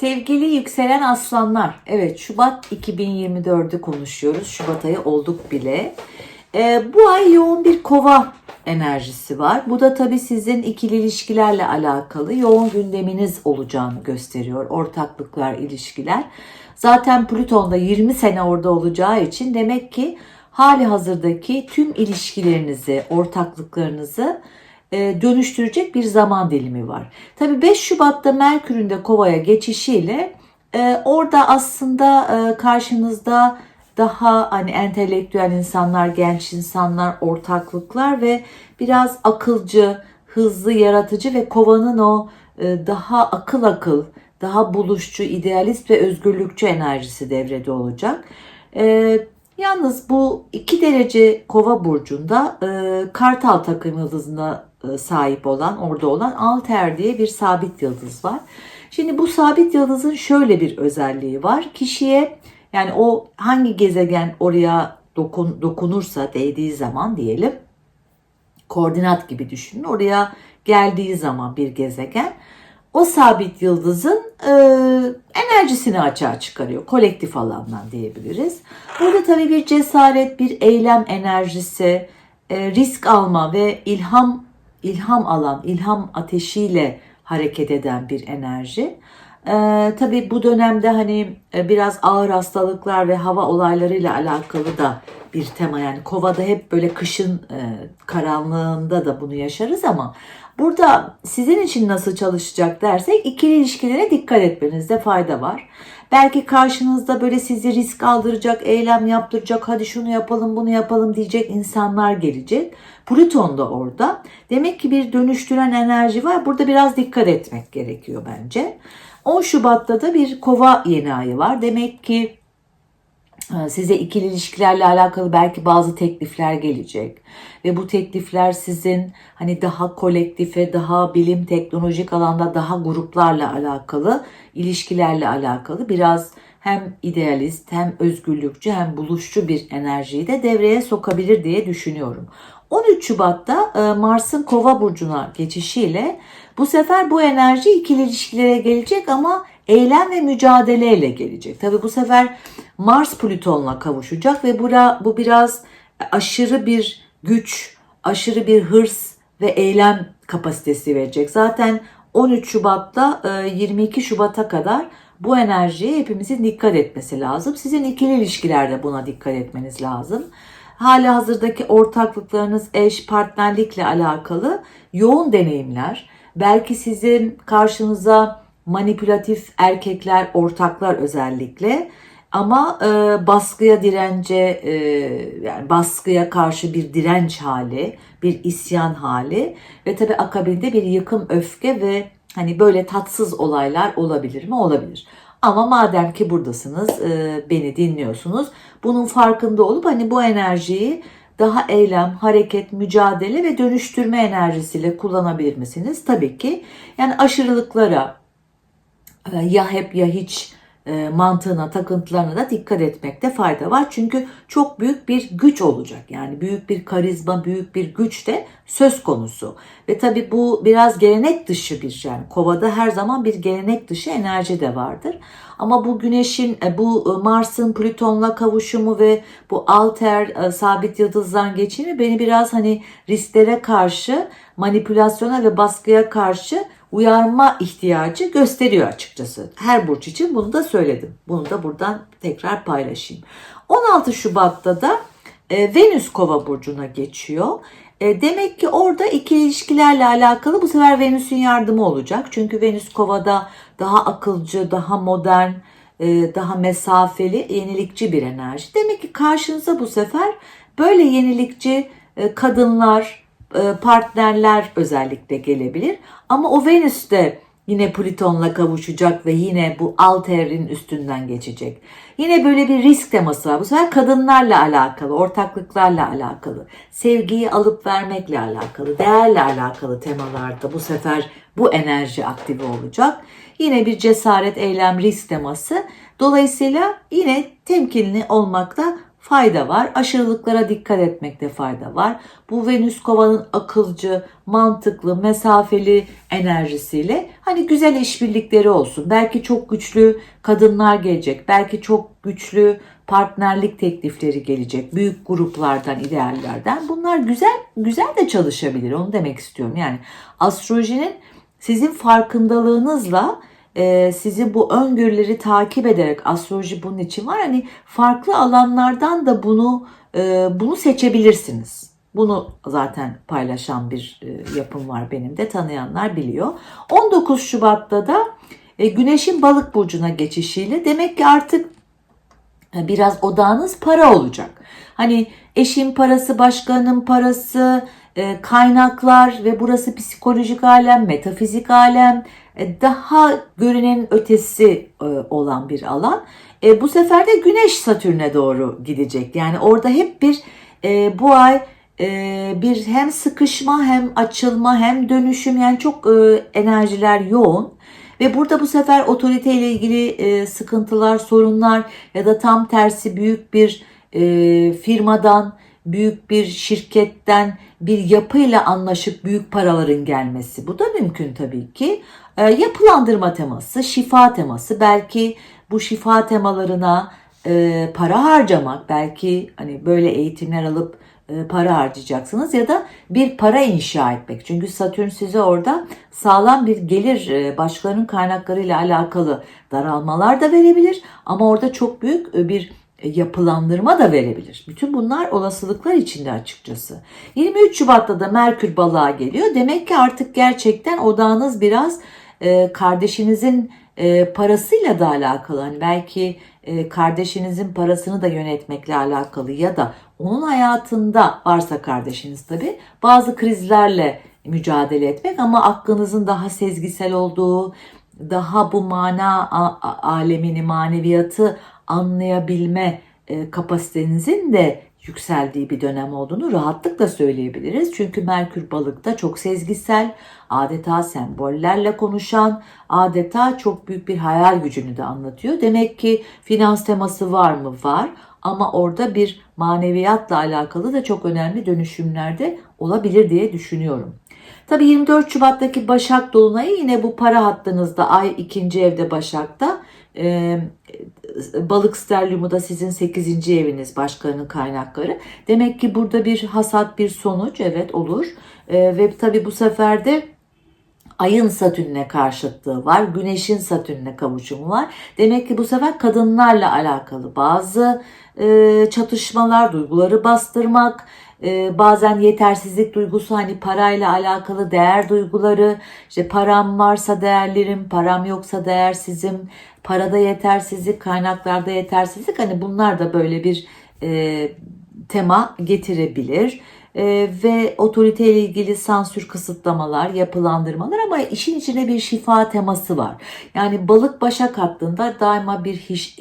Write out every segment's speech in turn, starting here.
Sevgili yükselen aslanlar, evet Şubat 2024'ü konuşuyoruz. Şubat ayı olduk bile. Ee, bu ay yoğun bir kova enerjisi var. Bu da tabii sizin ikili ilişkilerle alakalı yoğun gündeminiz olacağını gösteriyor. Ortaklıklar, ilişkiler. Zaten Plüton'da 20 sene orada olacağı için demek ki hali hazırdaki tüm ilişkilerinizi, ortaklıklarınızı dönüştürecek bir zaman dilimi var. Tabii 5 Şubat'ta Merkür'ün de Kova'ya geçişiyle e, orada aslında e, karşınızda daha hani entelektüel insanlar, genç insanlar, ortaklıklar ve biraz akılcı, hızlı, yaratıcı ve Kova'nın o e, daha akıl akıl, daha buluşçu, idealist ve özgürlükçü enerjisi devrede olacak. E, Yalnız bu 2 derece kova burcunda e, kartal takım yıldızına e, sahip olan, orada olan Alter diye bir sabit yıldız var. Şimdi bu sabit yıldızın şöyle bir özelliği var. Kişiye yani o hangi gezegen oraya dokun, dokunursa değdiği zaman diyelim koordinat gibi düşünün. Oraya geldiği zaman bir gezegen o sabit yıldızın e, enerjisini açığa çıkarıyor. Kolektif alandan diyebiliriz. Burada tabii bir cesaret, bir eylem enerjisi, e, risk alma ve ilham ilham alan, ilham ateşiyle hareket eden bir enerji. Ee, tabii bu dönemde hani e, biraz ağır hastalıklar ve hava olaylarıyla alakalı da bir tema yani kovada hep böyle kışın e, karanlığında da bunu yaşarız ama burada sizin için nasıl çalışacak dersek ikili ilişkilere dikkat etmenizde fayda var. Belki karşınızda böyle sizi risk aldıracak, eylem yaptıracak, hadi şunu yapalım, bunu yapalım diyecek insanlar gelecek. Plüton da orada. Demek ki bir dönüştüren enerji var. Burada biraz dikkat etmek gerekiyor bence. 10 Şubat'ta da bir kova yeni ayı var. Demek ki size ikili ilişkilerle alakalı belki bazı teklifler gelecek ve bu teklifler sizin hani daha kolektife, daha bilim, teknolojik alanda daha gruplarla alakalı, ilişkilerle alakalı biraz hem idealist hem özgürlükçü hem buluşçu bir enerjiyi de devreye sokabilir diye düşünüyorum. 13 Şubat'ta e, Mars'ın Kova burcuna geçişiyle bu sefer bu enerji ikili ilişkilere gelecek ama eylem ve mücadeleyle gelecek. Tabi bu sefer Mars Plüton'la kavuşacak ve bura, bu biraz aşırı bir güç, aşırı bir hırs ve eylem kapasitesi verecek. Zaten 13 Şubat'ta 22 Şubat'a kadar bu enerjiye hepimizin dikkat etmesi lazım. Sizin ikili ilişkilerde buna dikkat etmeniz lazım. Hali hazırdaki ortaklıklarınız, eş, partnerlikle alakalı yoğun deneyimler. Belki sizin karşınıza manipülatif erkekler, ortaklar özellikle ama e, baskıya dirence, e, yani baskıya karşı bir direnç hali, bir isyan hali ve tabi akabinde bir yıkım, öfke ve hani böyle tatsız olaylar olabilir mi? Olabilir. Ama madem ki buradasınız, e, beni dinliyorsunuz, bunun farkında olup hani bu enerjiyi daha eylem, hareket, mücadele ve dönüştürme enerjisiyle kullanabilir misiniz? Tabii ki. Yani aşırılıklara e, ya hep ya hiç mantığına, takıntılarına da dikkat etmekte fayda var. Çünkü çok büyük bir güç olacak. Yani büyük bir karizma, büyük bir güç de söz konusu. Ve tabii bu biraz gelenek dışı bir şey. Yani kovada her zaman bir gelenek dışı enerji de vardır. Ama bu güneşin, e, bu Mars'ın Plüton'la kavuşumu ve bu alter sabit yıldızdan geçimi beni biraz hani risklere karşı, manipülasyona ve baskıya karşı uyarma ihtiyacı gösteriyor açıkçası. Her burç için bunu da söyledim. Bunu da buradan tekrar paylaşayım. 16 Şubat'ta da e, Venüs Kova burcuna geçiyor. E, demek ki orada iki ilişkilerle alakalı bu sefer Venüs'ün yardımı olacak. Çünkü Venüs Kova'da daha akılcı, daha modern, e, daha mesafeli, yenilikçi bir enerji. Demek ki karşınıza bu sefer böyle yenilikçi e, kadınlar, partnerler özellikle gelebilir. Ama o Venüs de yine Plüton'la kavuşacak ve yine bu Alter'in üstünden geçecek. Yine böyle bir risk teması var. Bu sefer kadınlarla alakalı, ortaklıklarla alakalı, sevgiyi alıp vermekle alakalı, değerle alakalı temalarda bu sefer bu enerji aktive olacak. Yine bir cesaret, eylem, risk teması. Dolayısıyla yine temkinli olmakta fayda var. Aşırılıklara dikkat etmekte fayda var. Bu Venüs kovanın akılcı, mantıklı, mesafeli enerjisiyle hani güzel işbirlikleri olsun. Belki çok güçlü kadınlar gelecek. Belki çok güçlü partnerlik teklifleri gelecek. Büyük gruplardan, ideallerden. Bunlar güzel güzel de çalışabilir. Onu demek istiyorum. Yani astrolojinin sizin farkındalığınızla e, sizin bu öngörüleri takip ederek astroloji bunun için var. Hani farklı alanlardan da bunu e, bunu seçebilirsiniz. Bunu zaten paylaşan bir e, yapım var benim de tanıyanlar biliyor. 19 Şubat'ta da e, Güneş'in balık burcuna geçişiyle demek ki artık e, biraz odağınız para olacak. Hani eşin parası, başkanın parası, e, kaynaklar ve burası psikolojik alem, metafizik alem, daha görünenin ötesi e, olan bir alan. E, bu sefer de Güneş Satürn'e doğru gidecek. Yani orada hep bir e, bu ay e, bir hem sıkışma hem açılma hem dönüşüm yani çok e, enerjiler yoğun. Ve burada bu sefer otorite ile ilgili e, sıkıntılar, sorunlar ya da tam tersi büyük bir e, firmadan, büyük bir şirketten bir yapıyla anlaşıp büyük paraların gelmesi. Bu da mümkün tabii ki. E, yapılandırma teması, şifa teması belki bu şifa temalarına e, para harcamak, belki hani böyle eğitimler alıp e, para harcayacaksınız ya da bir para inşa etmek. Çünkü Satürn size orada sağlam bir gelir, e, başkalarının kaynaklarıyla alakalı daralmalar da verebilir ama orada çok büyük e, bir yapılandırma da verebilir. Bütün bunlar olasılıklar içinde açıkçası. 23 Şubat'ta da Merkür balığa geliyor. Demek ki artık gerçekten odağınız biraz kardeşinizin parasıyla da alakalı. Hani belki kardeşinizin parasını da yönetmekle alakalı ya da onun hayatında varsa kardeşiniz tabi bazı krizlerle mücadele etmek ama aklınızın daha sezgisel olduğu, daha bu mana alemini, maneviyatı anlayabilme e, kapasitenizin de yükseldiği bir dönem olduğunu rahatlıkla söyleyebiliriz. Çünkü Merkür balıkta çok sezgisel, adeta sembollerle konuşan, adeta çok büyük bir hayal gücünü de anlatıyor. Demek ki finans teması var mı? Var. Ama orada bir maneviyatla alakalı da çok önemli dönüşümlerde olabilir diye düşünüyorum. Tabi 24 Şubat'taki Başak Dolunay'ı yine bu para hattınızda ay ikinci evde Başak'ta e, balık sterliumu da sizin 8. eviniz başkanın kaynakları. Demek ki burada bir hasat bir sonuç evet olur. E, ve tabi bu sefer de Ayın Satürn'e karşıtlığı var. Güneşin Satürn'e kavuşumu var. Demek ki bu sefer kadınlarla alakalı bazı e, çatışmalar, duyguları bastırmak, e, bazen yetersizlik duygusu hani parayla alakalı değer duyguları, işte param varsa değerlerim, param yoksa değersizim, parada yetersizlik, kaynaklarda yetersizlik hani bunlar da böyle bir e, tema getirebilir. Ee, ve otorite ile ilgili sansür kısıtlamalar, yapılandırmalar ama işin içine bir şifa teması var. Yani balık başak hattında daima bir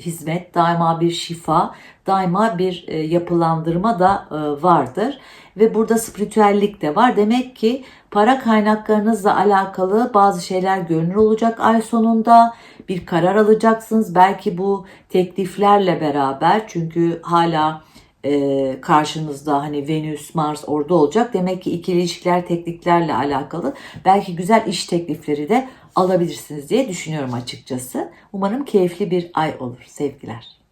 hizmet, daima bir şifa, daima bir e, yapılandırma da e, vardır. Ve burada spiritüellik de var. Demek ki para kaynaklarınızla alakalı bazı şeyler görünür olacak ay sonunda. Bir karar alacaksınız. Belki bu tekliflerle beraber çünkü hala e, karşınızda hani Venüs, Mars orada olacak. Demek ki ikili ilişkiler tekniklerle alakalı belki güzel iş teklifleri de alabilirsiniz diye düşünüyorum açıkçası. Umarım keyifli bir ay olur. Sevgiler.